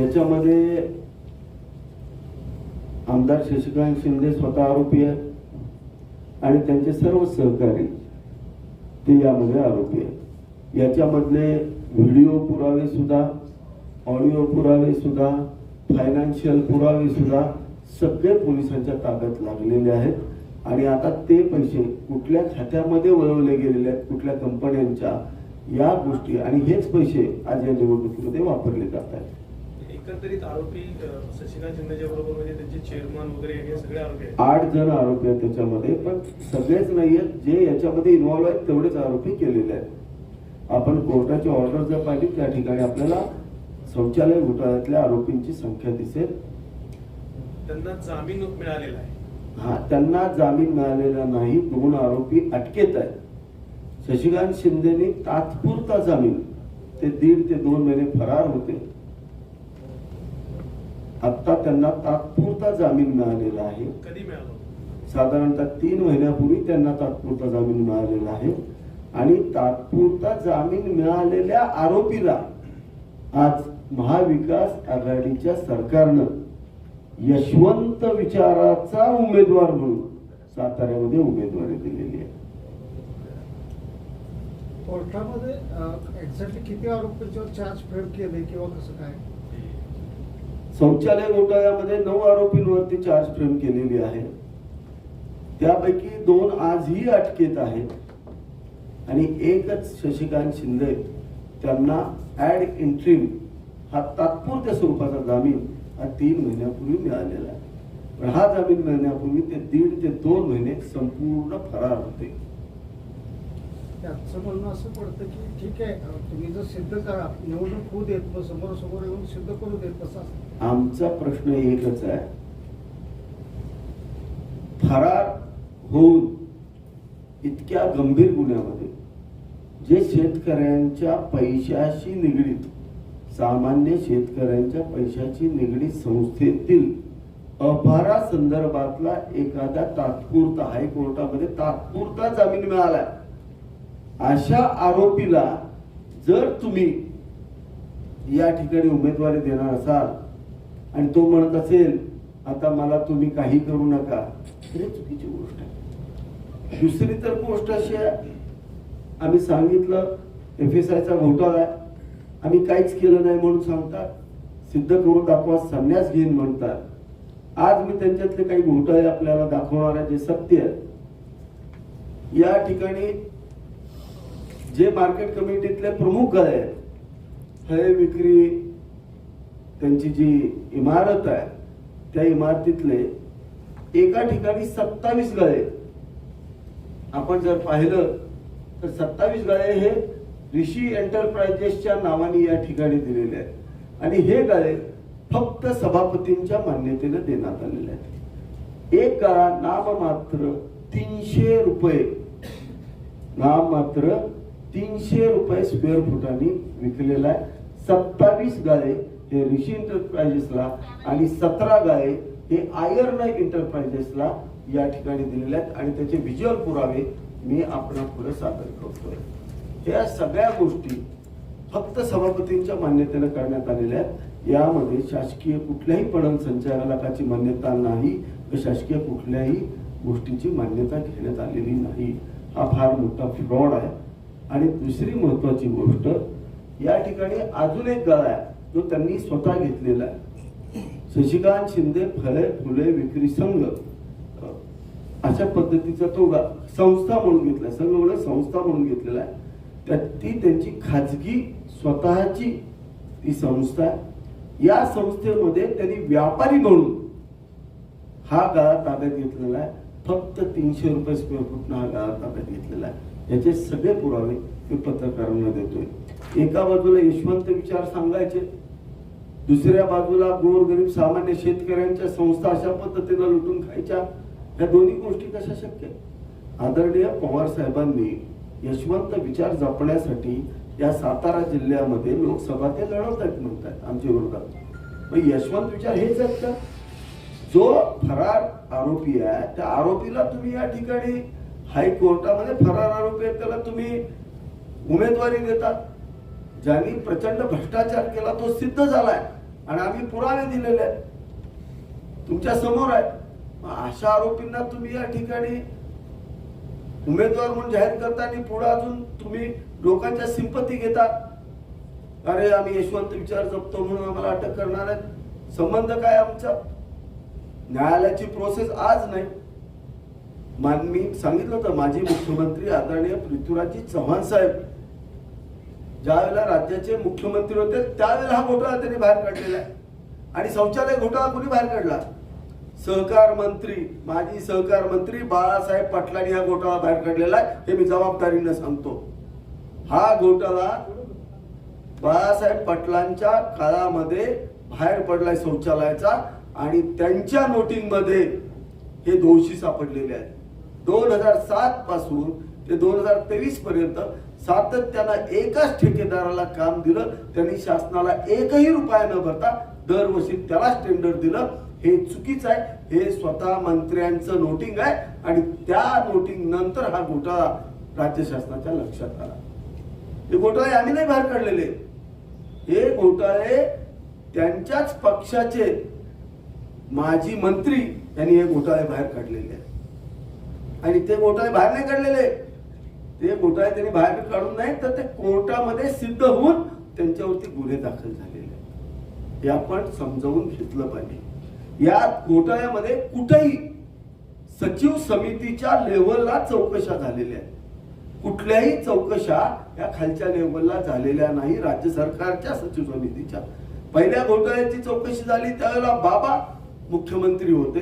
याच्यामध्ये आमदार शशिकांत शिंदे स्वतः आरोपी आहेत आणि त्यांचे सर्व सहकारी ते यामध्ये आरोपी आहेत. याच्यामधले व्हिडिओ पुरावे सुद्धा ऑडिओ पुरावे सुद्धा फायनान्शियल पुरावे सुद्धा सगळे पोलिसांच्या ताब्यात लागलेले आहेत. आणि आता ते पैसे कुठल्या खात्यामध्ये वळवले गेलेले आहेत कुठल्या कंपन्यांच्या या गोष्टी. आणि हेच पैसे आज या निवडणुकीमध्ये वापरले जात आहेत. एकंदरीत आरोपी शशिकांत शिंदेच्या बरोबर म्हणजे त्यांचे चेअरमन वगैरे हे सगळे आरोपी आहेत. आठ जण आरोपी आहेत त्याच्यामध्ये पण सगळेच नाही आहेत जे याच्यामध्ये इन्व्हॉल्व आहेत तेवढेच आरोपी केलेले आहेत. आपण कोर्टाची ऑर्डर जर पाहिली त्या ठिकाणी आपल्याला शौचालय घोटाळ्यातल्या आरोपींची संख्या दिसेल. त्यांना जामीन मिळालेला आहे. हा त्यांना जामीन मिळालेला नाही दोन आरोपी अटकेत आहेत. शशिकांत शिंदेने तात्पुरता जामीन ते दीड ते दोन महिने फरार होते. आता त्यांना तात्पुरता जामीन मिळालेला आहे. कधी मिळालं? साधारणतः तीन महिन्यापूर्वी त्यांना तात्पुरता जामीन मिळालेला आहे. आणि तात्पुरता जामीन मिळालेल्या आरोपीला आज महाविकास आघाडीच्या सरकारनं यशवंत विचाराचा उमेदवार म्हणून साताऱ्यामध्ये उमेदवारी दिलेली आहे. कोर्टामध्ये एक्झॅक्टली किती आरोपींच्यावर चार्ज फ्रेम केले किंवा कसं काय? शौचालय घोटाळ्यामध्ये नऊ आरोपींवरती चार्ज फ्रेम केलेली आहे. त्यापैकी दोन आजही अटकेत आहेत. आणि एकच शशिकांत शिंदे त्यांना ऍड इंट्रीम हा तात्पुरत्या स्वरूपाचा जामीन हा तीन महिन्यापूर्वी मिळालेला आहे. पण हा जामीन मिळण्यापूर्वी ते दीड ते दोन महिने संपूर्ण फरार होते. म्हणजे त्याचं म्हणणं असं पडतं की ठीक आहे तुम्ही जर सिद्ध करा निवडणूक होऊ देत मग समोर समोर येऊन सिद्ध करू देत तसा आमचा प्रश्न एकच आहे. फरार होऊन इतक्या गंभीर गुन्ह्यामध्ये जे शेतकऱ्यांच्या पैशाशी निगडीत सामान्य शेतकऱ्यांच्या पैशाची निगडीत संस्थेतील अभारा संदर्भातला एखादा तात्पुरता हायकोर्टामध्ये तात्पुरता जामीन मिळाला अशा आरोपीला जर तुम्ही या ठिकाणी उमेदवारी देणार असाल आणि तो म्हणत असेल आता मला तुम्ही काही करू नका तर हे चुकीची गोष्ट आहे. दुसरी तर गोष्ट अशी आहे आम्ही सांगितलं एफ एस आयचा घोटाळा आहे. आम्ही काहीच केलं नाही म्हणून सांगतात. सिद्ध करून दाखवा संन्यास घेईन म्हणतात. आज मी त्यांच्यातले काही घोटाळे आपल्याला दाखवणार आहे जे सत्य आहे. या ठिकाणी जे मार्केट कमिटीतले प्रमुख गाय आहेत हे विक्री त्यांची जी इमारत आहे त्या इमारतीतले एका ठिकाणी सत्तावीस गळे. आपण जर पाहिलं तर सत्तावीस गळे हे ऋषी एंटरप्राइजेसच्या नावाने या ठिकाणी दिलेले आहेत. आणि हे गळे फक्त सभापतींच्या मान्यतेने देण्यात आलेले आहेत. एक गळा नाममात्र तीनशे रुपये. नाममात्र तीनशे रुपये स्क्वेअर फुटाने विकलेला आहे. सत्तावीस गाळे हे ऋषी एंटरप्राइजेसला आणि सतरा गाळे हे आयर्न एंटरप्राइजेसला या ठिकाणी दिलेले आहेत. आणि त्याचे व्हिज्युअल पुरावे मी आपणा पुढे सादर करतोय. या सगळ्या गोष्टी फक्त सभापतींच्या मान्यतेने करण्यात आलेल्या आहेत. यामध्ये शासकीय कुठल्याही पणन संचालकाची मान्यता नाही व शासकीय कुठल्याही गोष्टीची मान्यता घेण्यात आलेली नाही. हा फार मोठा फ्रॉड आहे. आणि दुसरी महत्वाची गोष्ट या ठिकाणी अजून एक गळा आहे जो त्यांनी स्वतः घेतलेला आहे. शशिकांत शिंदे फळे फुले विक्री संघ. अशा पद्धतीचा तो गा- संस्था म्हणून घेतला संघ म्हणजे संस्था म्हणून घेतलेला आहे. त्यात ती त्यांची खाजगी स्वतःची ती संस्था आहे. या संस्थेमध्ये त्यांनी व्यापारी म्हणून हा गाळा ताब्यात घेतलेला आहे. फक्त तीनशे रुपये स्क्वेअर फूटनं हा गाळा ताब्यात घेतलेला आहे. याचे सगळे पुरावे मी पत्रकारांना देतोय. एका बाजूला यशवंत विचार सांगायचे दुसऱ्या बाजूला गोरगरीब सामान्य शेतकऱ्यांच्या संस्था अशा पद्धतीनं लुटून खायच्या या दोन्ही गोष्टी कशा शक्य आहेत? आदरणीय पवार साहेबांनी यशवंत विचार जपण्यासाठी या सातारा जिल्ह्यामध्ये लोकसभा ते लढवत आहेत म्हणतात आमच्या विरोधात. मग यशवंत विचार हेच आहेत का? जो फरार आरोपी आहे त्या आरोपीला तुम्ही या ठिकाणी हायकोर्टामध्ये फरार आरोपी आहेत त्याला तुम्ही उमेदवारी देतात ज्यांनी प्रचंड भ्रष्टाचार केला तो सिद्ध झालाय. आणि आम्ही पुरावे दिलेले आहेत. तुमच्यासमोर आहे. अशा आरोपींना तुम्ही या ठिकाणी उमेदवार म्हणून जाहीर करताना पुढे अजून तुम्ही लोकांच्या सिंपती घेता. अरे आम्ही यशवंत विचार जपतो म्हणून आम्हाला अटक करणार आहेत. संबंध काय आमचा? न्यायालयाची प्रोसेस आज नाही. मान मी सांगितलं होतं माजी मुख्यमंत्री आदरणीय पृथ्वीराजजी चव्हाण साहेब. ज्या वेळेला राज्याचे मुख्यमंत्री होते त्यावेळेला हा घोटाळा त्यांनी बाहेर काढलेला आहे. आणि शौचालय घोटाळा कोणी बाहेर काढला? सहकार मंत्री माजी सहकार मंत्री बाळासाहेब पाटलांनी हा घोटाळा बाहेर काढलेला आहे हे मी जबाबदारीनं सांगतो. हा घोटाळा बाळासाहेब पाटलांच्या काळामध्ये बाहेर पडलाय शौचालयाचा आणि त्यांच्या नोटिंगमध्ये हे दोषी सापडलेले आहेत. दोन हजार सात पासून ते दोन हजार तेवीस पर्यंत सातत्यानं एकाच ठेकेदाराला काम दिलं त्यांनी शासनाला एकही रुपया न भरता दरवर्षी त्यालाच टेंडर दिलं. हे चुकीचं आहे हे स्वतः मंत्र्यांचं नोटिंग आहे आणि त्या नोटिंग नंतर हा घोटाळा राज्य शासनाच्या लक्षात आला. हे घोटाळे आम्ही नाही बाहेर काढलेले. हे घोटाळे त्यांच्याच पक्षाचे माजी मंत्री यांनी हे घोटाळे बाहेर काढलेले आहेत. आणि ते घोटाळे बाहेर नाही काढलेले. ते घोटाळे त्यांनी बाहेर काढून नाही तर ते कोर्टामध्ये सिद्ध होऊन त्यांच्यावरती गुन्हे दाखल झालेले आहेत. हे आपण समजावून घेतलं पाहिजे. या घोटाळ्यामध्ये कुठेही सचिव समितीच्या लेवलला चौकशा झालेल्या आहेत. कुठल्याही चौकशा या खालच्या लेवलला झालेल्या नाही राज्य सरकारच्या सचिव समितीच्या. पहिल्या घोटाळ्याची चौकशी झाली त्यावेळेला बाबा मुख्यमंत्री होते.